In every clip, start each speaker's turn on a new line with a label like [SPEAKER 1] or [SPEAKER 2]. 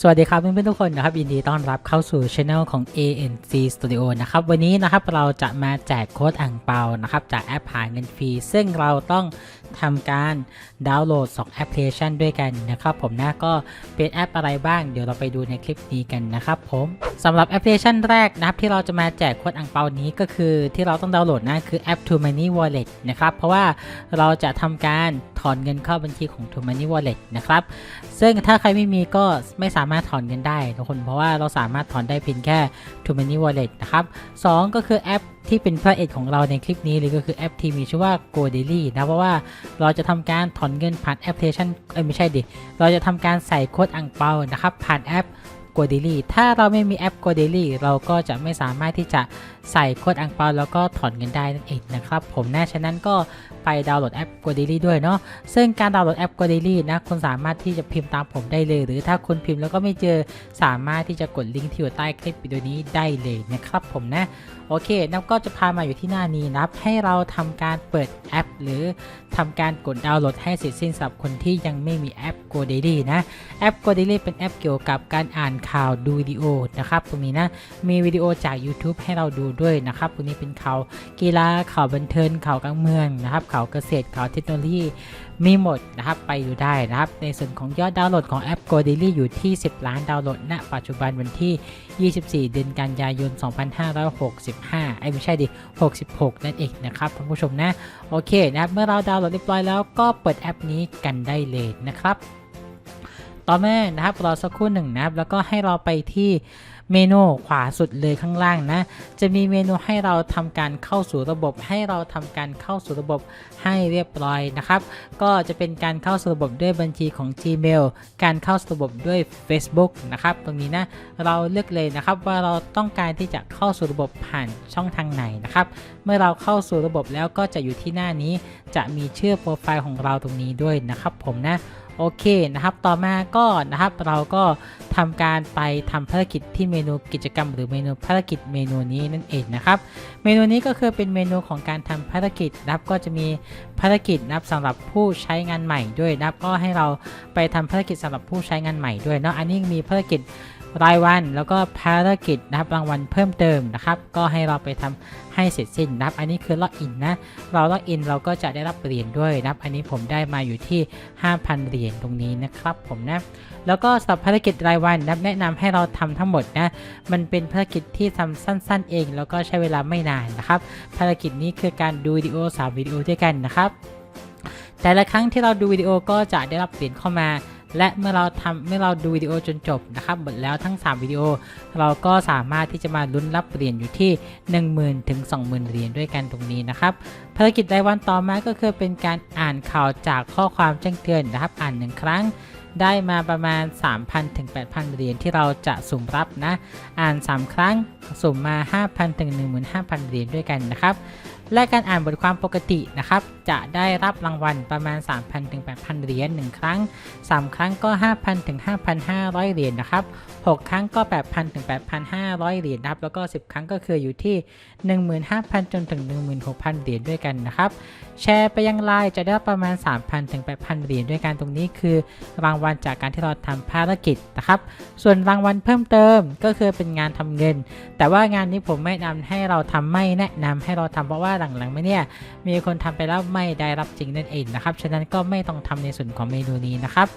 [SPEAKER 1] สวัสดีครับเพื่อนๆทุกคนนะครับยินดีต้อนรับเข้าสู่ช anel ของ ANC Studio นะครับวันนี้นะครับเราจะมาแจกโค้ดอ่างเปานะครับจากแอปหาเงินฟรีซึ่งเราต้องทำการดาวน์โหลด 2 แอปพลิเคชันด้วยกันนะครับผมนะก็เป็นแอปอะไรบ้างเดี๋ยวเราไปดูในคลิปนี้กันนะครับผมสำหรับแอปพลิเคชันแรกนะครับที่เราจะมาแจกโค้ดอ่างเปานี้ก็คือที่เราต้องดาวน์โหลดนะคือแอป t o Money Wallet นะครับเพราะว่าเราจะทำการถอนเงินเข้าบัญชีของ t o Money Wallet นะครับซึ่งถ้าใครไม่มีก็ไม่สามามารถถอนเงินได้ทุกคนเพราะว่าเราสามารถถอนได้เพียงแค่ t o m a n y Wallet นะครับสองก็คือแอปที่เป็นพระเอกของเราในคลิปนี้เลยก็คือแอปที่มีชื่อว่า Go Daily นะเพราะว่าเราจะทำการถอนเงินผ่านแอปพลิเคชันเอ้ยไม่ใช่ดิ เราจะทำการใส่โค้ดอังเปานะครับผ่านแอป g o d i l y ถ้าเราไม่มีแอป g o d a i l y เราก็จะไม่สามารถที่จะใส่โค้ดอังเปาแล้วก็ถอนเงินได้นั่นเองนะครับ ผมแน่ฉะนั้นก็ไปดาวน์โหลดแอป g o d a i l y ด้วยเนาะซึ่งการดาวน์โหลดแอป g o d a i l y นะคุณสามารถที่จะพิมพ์ตามผมได้เลย หรือถ้าคุณพิมพ์แล้วก็ไม่เจอสามารถที่จะกดลิงก์ที่อยู่ใต้คลิปวิดีโอนี้ได้เลยนะครับผมนะโอเคนับก็จะพามาอยู่ที่หน้านี้นะครับให้เราทำการเปิดแอป หรือทำการกดดาวน์โหลดให้เสร็จสิ้นสำหรับคนที่ยังไม่มีแอป g o d a i l y นะแอป g o d a i l y เป็นแอปเกี่ยวกับการอ่านข่าวดูวิดีโอนะครับตรงนี้นะมีวิดีโอจาก YouTube ให้เราดูด้วยนะครับตรงนี้เป็นข่าวกีฬาข่าวบันเทิงข่าวกลางเมืองนะครับข่าวเกษตรข่าวเทคโนโลยีมีหมดนะครับไปดูได้นะครับ ในส่วนของยอดดาวน์โหลดของแอป g o d a i l y อยู่ที่ 10 ล้านดาวน์โหลดณปัจจุบันวันที่ 24 เดือนกันยายน 2565 ไอ้ไม่ใช่ดิ 66 นั่นเองนะครับท่านผู้ชมนะ โอเคนะครับ เมื่อเราดาวน์โหลดเรียบร้อยแล้วก็เปิดแอปนี้กันได้เลยนะครับ ต่อมานะครับรอสักครู่หนึ่งนะครับ แล้วก็ให้เราไปที่เมนูขวาสุดเลยข้างล่างนะ จะมีเมนูให้เราทำการเข้าสู่ระบบ ให้เราทำการเข้าสู่ระบบให้เรียบร้อยนะครับ ก็จะเป็นการเข้าสู่ระบบด้วยบัญชีของ Gmail การเข้าสู่ระบบด้วย Facebook นะครับ ตรงนี้นะ เราเลือกเลยนะครับว่าเราต้องการที่จะเข้าสู่ระบบผ่านช่องทางไหนนะครับ เมื่อเราเข้าสู่ระบบแล้วก็จะอยู่ที่หน้านี้ จะมีชื่อโปรไฟล์ของเราตรงนี้ด้วยนะครับผมนะ โอเคนะครับ ต่อมาก็นะครับเราก็ทำการไปทำภารกิจที่เมนูกิจกรรม หรือเมนูภารกิจเมนูนี้นั่นเองนะครับ เมนูนี้ก็คือเป็นเมนูของการทำภารกิจนะครับก็จะมีภารกิจนะครับสำหรับผู้ใช้งานใหม่ด้วยนะครับก็ให้เราไปทำภารกิจสำหรับผู้ใช้งานใหม่ด้วยเนาะอันนี้มีภารกิจ รายวันแล้วก็ภารกิจนะครับรางวัลเพิ่มเติมนะครับ ก็ให้เราไปทำให้เสร็จสิ้นนะครับ อันนี้คือล็อกอินนะ เราล็อกอินเราก็จะได้รับเหรียญด้วยนะครับ อันนี้ผมได้มาอยู่ที่ 5,000 เหรียญตรงนี้นะครับผมนะ แล้วก็สำหรับภารกิจรายวันนับแนะนำให้เราทำทั้งหมดนะ มันเป็นภารกิจที่ทำสั้น ๆ เอง แล้วก็ใช้เวลาไม่นานนะครับ ภารกิจนี้คือการดูวิดีโอ3วิดีโอด้วยกันนะครับ แต่ละครั้งที่เราดูวิดีโอก็จะได้รับเหรียญเข้ามา และเมื่อเราทำเมื่อเราดูวิดีโอจนจบนะครับหมดแล้วทั้ง 3 วิดีโอ เราก็สามารถที่จะมาลุ้นรับเหรียญอยู่ที่ 10,000 ถึง 20,000 เหรียญด้วยกันตรงนี้นะครับภารกิจรายวันต่อมาก็คือเป็นการอ่านข่าวจากข้อความแจ้งเตือนนะครับอ่านหนึ่งครั้งได้มาประมาณ 3,000 ถึง 8,000 เหรียญที่เราจะสุ่มรับนะ อ่าน 3 ครั้ง สุ่มมา 5,000 ถึง 15,000 เหรียญด้วยกันนะครับ และการอ่านบทความปกตินะครับ จะได้รับรางวัลประมาณ 3,000ถึง8,000 เหรียญ1ครั้ง 3 ครั้งก็ 5,000ถึง5,500 เหรียญนะครับ 6 ครั้งก็ 8,000ถึง8,500 เหรียญนะครับ แล้วก็ 10 ครั้งก็คืออยู่ที่ 15,000 จนถึง 16,000 เหรียญด้วยกันนะครับ แชร์ไปยังไลน์จะได้รับประมาณ 3,000ถึง8,000 เหรียญด้วยกันตรงนี้คือ รางวัลจากการที่เราทำภารกิจนะครับ ส่วนรางวัลเพิ่มเติมก็คือเป็นงานทำเงิน แต่ว่างานนี้ผมไม่นะนำให้เราทำไม่แนะนำให้เราทำเพราะว่าหลังๆมาเนี่ยมีคนทำไปแล้วไม่ได้รับจริงนั่นเองนะครับ ฉะนั้นก็ไม่ต้องทำในส่วนของเมนูนี้นะครับ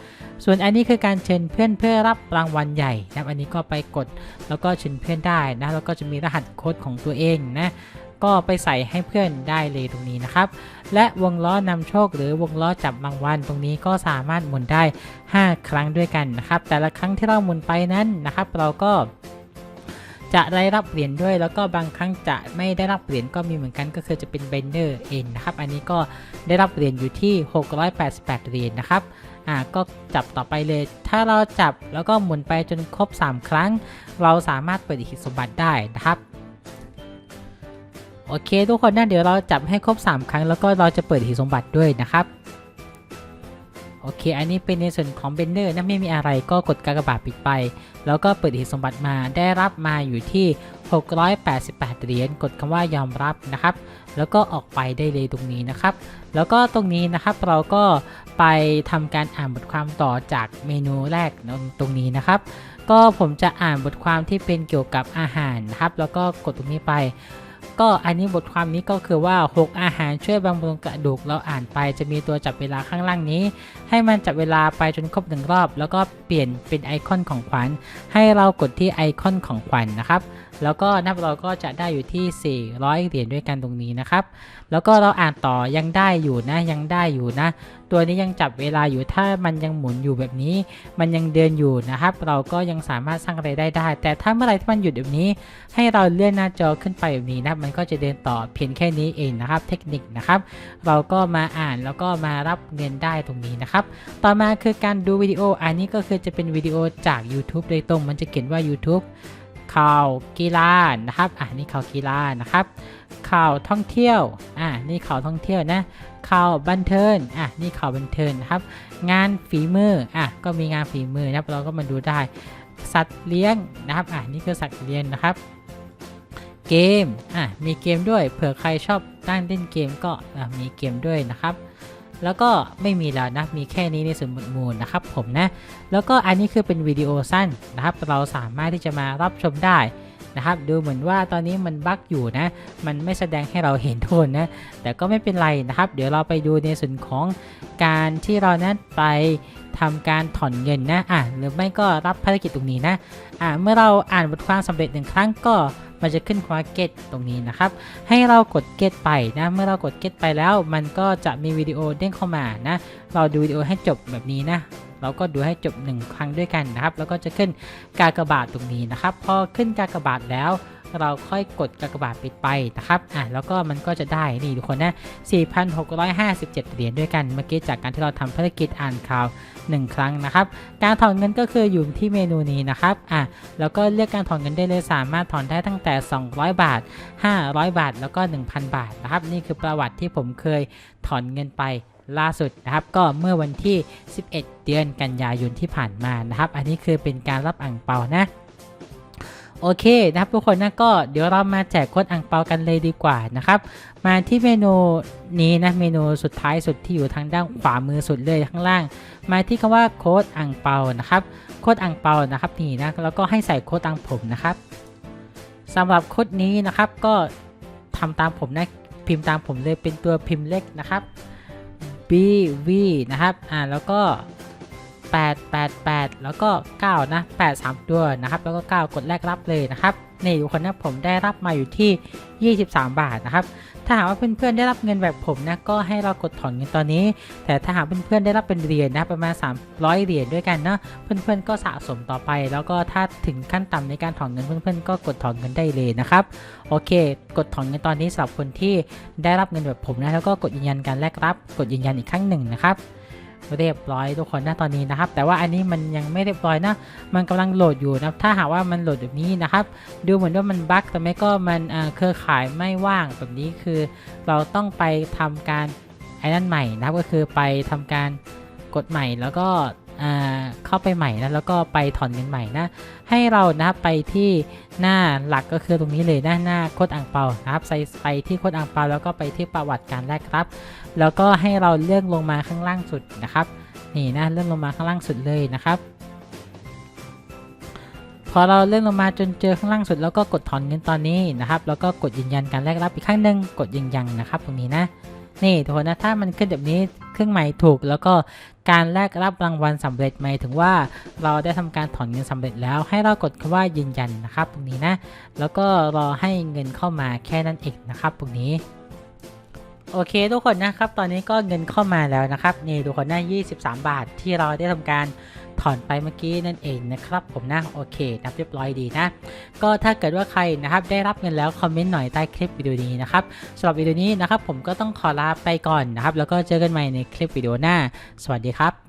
[SPEAKER 1] ส่วนอันนี้คือการเชิญเพื่อนเพื่อรับรางวัลใหญ่นะครับ อันนี้ก็ไปกดแล้วก็เชิญเพื่อนได้นะ แล้วก็จะมีรหัสโค้ดของตัวเองนะก็ไปใส่ให้เพื่อนได้เลยตรงนี้นะครับ และวงล้อนำโชคหรือวงล้อจับรางวัลตรงนี้ก็สามารถหมุนได้ 5 ครั้งด้วยกันนะครับ แต่ละครั้งที่เราหมุนไปนั้นนะครับ เราก็ จะได้รับเหรียญด้วย แล้วก็บางครั้งจะไม่ได้รับเหรียญก็มีเหมือนกันก็คือจะเป็นเบนเดอร์เองนนะครับ อันนี้ก็ได้รับเหรียญอยู่ที่ 688 เหรียญนะครับอ่าก็จับต่อไปเลย ถ้าเราจับแล้วก็หมุนไปจนครบ 3 ครั้ง เราสามารถเปิดอิทธิสมบัติได้นะครับโอเค ทุกคนนะเดี๋ยวเราจับให้ครบ 3 ครั้งแล้วก็เราจะเปิดอิทธิสมบัติด้วยนะครับ โอเค อันนี้เป็นในส่วนของเบนเดอร์นะไม่มีอะไรก็กดกากบาทปิดไป แล้วก็เปิดอิทธิสมบัติมาได้รับมาอยู่ที่ 688 เหรียญกดคำว่ายอมรับนะครับ แล้วก็ออกไปได้เลยตรงนี้นะครับ แล้วก็ตรงนี้นะครับเราก็ไปทำการอ่านบทความต่อจากเมนูแรกตรงนี้นะครับ ก็ผมจะอ่านบทความที่เป็นเกี่ยวกับอาหารนะครับ แล้วก็กดตรงนี้ไป ก็อันนี้บทความนี้ก็คือว่า 6 อาหารช่วยบำรุงกระดูกเราอ่านไป จะมีตัวจับเวลาข้างล่างนี้ ให้มันจับเวลาไปจนครบหนึ่งรอบ แล้วก็เปลี่ยนเป็นไอคอนของขวัญ ให้เรากดที่ไอคอนของขวัญนะครับ แล้วก็นับเราก็จะได้อยู่ที่ 400 เหรียญด้วยกันตรงนี้นะครับ แล้วก็เราอ่านต่อยังได้อยู่นะยังได้อยู่นะ ตัวนี้ยังจับเวลาอยู่ถ้ามันยังหมุนอยู่แบบนี้ มันยังเดินอยู่นะครับ เราก็ยังสามารถสร้างรายได้ได้ แต่ถ้าเมื่อไหรที่มันหยุดแบบนี้ ให้เราเลื่อนหน้าจอขึ้นไปแบบนี้นะมันก็จะเดินต่อเพียงแค่นี้เองนะครับ เทคนิคนะครับ เราก็มาอ่านแล้วก็มารับเงินได้ตรงนี้นะครับ ต่อมาคือการดูวิดีโออันนี้ก็คือจะเป็นวิดีโอจาก YouTube โดยตรงมันจะเขียนว่า YouTube ข่าวกีฬานะครับอ่านี่ข่าวกีฬานะครับ ข่าวท่องเที่ยวอ่านี่ข่าวท่องเที่ยวนะข่าวบันเทิงอะนี่ข่าวบันเทิงนะครับ งานฝีมืออะก็มีงานฝีมือนะครับเราก็มาดูได้ สัตว์เลี้ยงนะครับอะนี่คือสัตว์เลี้ยงนะครับ เกมอะมีเกมด้วยเผื่อใครชอบด้านเล่นเกมก็มีเกมด้วยนะครับ แล้วก็ไม่มีแล้วนะ มีแค่นี้ในส่วนหมวดหมู่นะครับผมนะ แล้วก็อันนี้คือเป็นวิดีโอสั้นนะครับ เราสามารถที่จะมารับชมได้นะครับ ดูเหมือนว่าตอนนี้มันบั๊กอยู่นะ มันไม่แสดงให้เราเห็นโทนนะ แต่ก็ไม่เป็นไรนะครับ เดี๋ยวเราไปดูในส่วนของการที่เรานั้นไป ทำการถอนเงินนะอะหรือไม่ก็รับภารกิจตรงนี้นะอะเมื่อเราอ่านบทความสำเร็จหนึ่งครั้งก็มันจะขึ้นคว่า get ตรงนี้นะครับ ให้เรากด get ไปนะ เมื่อเรากด get ไปแล้วมันก็จะมีวิดีโอเด้งเข้ามานะ เราดูวิดีโอให้จบแบบนี้นะ เราก็ดูให้จบ 1 ครั้งด้วยกันนะครับ แล้วก็จะขึ้นกากบาทตรงนี้นะครับ พอขึ้นกากบาทแล้ว เราค่อยกดกากบาทปิดไปนะครับอะแล้วก็มันก็จะได้นี่ทุกคนนะ 4,657 เหรียญด้วยกันเมื่อกี้จากการที่เราทำภารกิจอ่านข่าว 1 ครั้งนะครับ การถอนเงินก็คืออยู่ที่เมนูนี้นะครับอะแล้วก็เลือกการถอนเงินได้เลยสามารถถอนได้ตั้งแต่ 200 บาท 500 บาท แล้วก็ 1,000 บาทนะครับ นี่คือประวัติที่ผมเคยถอนเงินไปล่าสุดนะครับก็เมื่อวันที่ 11 เดือนกันยายนที่ผ่านมานะครับ อันนี้คือเป็นการรับอ่างเปานะ โอเคนะครับทุกคนนะก็เดี๋ยวเรามาแจกโค้ดอ่างเปากันเลยดีกว่านะครับ มาที่เมนูนี้นะเมนูสุดท้ายสุดที่อยู่ทางด้านขวามือสุดเลยข้างล่าง มาที่คำว่าโค้ดอ่างเปานะครับโค้ดอ่างเปานะครับนี่นะแล้วก็ให้ใส่โค้ดอ่างผมนะครับสำหรับโค้ดนี้นะครับก็ทำตามผมนะพิมพ์ตามผมเลยเป็นตัวพิมพ์เล็กนะครับ B V นะครับอ่าแล้วก็ 8 8 8 แล้วก็ 9 นะ 8 3 ตัวนะครับ แล้วก็ 9 กดแรกรับเลยนะครับนี่ทุกคนนะผมได้รับมาอยู่ที่ 23 บาทนะครับ ถ้าหากว่าเพื่อนๆได้รับเงินแบบผมนะก็ให้เรากดถอนเงินตอนนี้ แต่ถ้าหากเพื่อนๆได้รับเป็นเหรียญนะประมาณ 300 เหรียญด้วยกันเนาะเพื่อนๆก็สะสมต่อไป แล้วก็ถ้าถึงขั้นต่ำในการถอนเงินเพื่อนๆก็กดถอนเงินได้เลยนะครับโอเค กดถอนเงินตอนนี้สำหรับคนที่ได้รับเงินแบบผมนะแล้วก็กดยืนยันการแลกรับ กดยืนยันอีกครั้งหนึ่งนะครับ เรียบร้อยทุกคนนะตอนนี้นะครับ แต่ว่าอันนี้มันยังไม่เรียบร้อยนะ มันกำลังโหลดอยู่นะถ้าหากว่ามันโหลดแบบนี้นะครับ ดูเหมือนว่ามันบั๊กแต่ไม่ก็มันเครือข่ายไม่ว่างแบบนี้คือ เราต้องไปทำการไอ้นั่นใหม่นะครับก็คือไปทำการกดใหม่แล้วก็ เข้าไปใหม่นะแล้วก็ไปถอนเงินใหม่นะ ให้เรานะครับไปที่หน้าหลักก็คือตรงนี้เลยหน้าหน้าโคดอ่างเปาครับใส่ไปที่โคดอ่างเปาแล้วก็ไปที่ประวัติการแรกครับ แล้วก็ให้เราเลื่อนลงมาข้างล่างสุดนะครับนี่นะเลื่อนลงมาข้างล่างสุดเลยนะครับพอเราเลื่อนลงมาจนเจอข้างล่างสุดแล้วก็กดถอนเงินตอนนี้นะครับ แล้วก็กดยืนยันการแลกรับอีกครั้งหนึ่งกดยืนยันนะครับ ตรงนี้นะ นี่ทุกคนนะถ้ามันขึ้นแบบนี้เครื่องหมายถูก แล้วก็การแลกรับรางวัลสำเร็จหมายถึงว่าเราได้ทำการถอนเงินสำเร็จแล้วให้เรากดคำว่ายืนยันนะครับตรงนี้นะ แล้วก็รอให้เงินเข้ามาแค่นั้นเองนะครับตรงนี้ โอเคทุกคนนะครับตอนนี้ก็เงินเข้ามาแล้วนะครับนี่ทุกคนนะ23 บาทที่เราได้ทำการถอนไปเมื่อกี้นั่นเองนะครับผมนะโอเคนับเรียบร้อยดีนะ ก็ถ้าเกิดว่าใครนะครับได้รับเงินแล้วคอมเมนต์หน่อยใต้คลิปวิดีโอนี้นะครับสำหรับวิดีโอนี้นะครับผมก็ต้องขอลาไปก่อนนะครับแล้วก็เจอกันใหม่ในคลิปวิดีโอหน้า สวัสดีครับ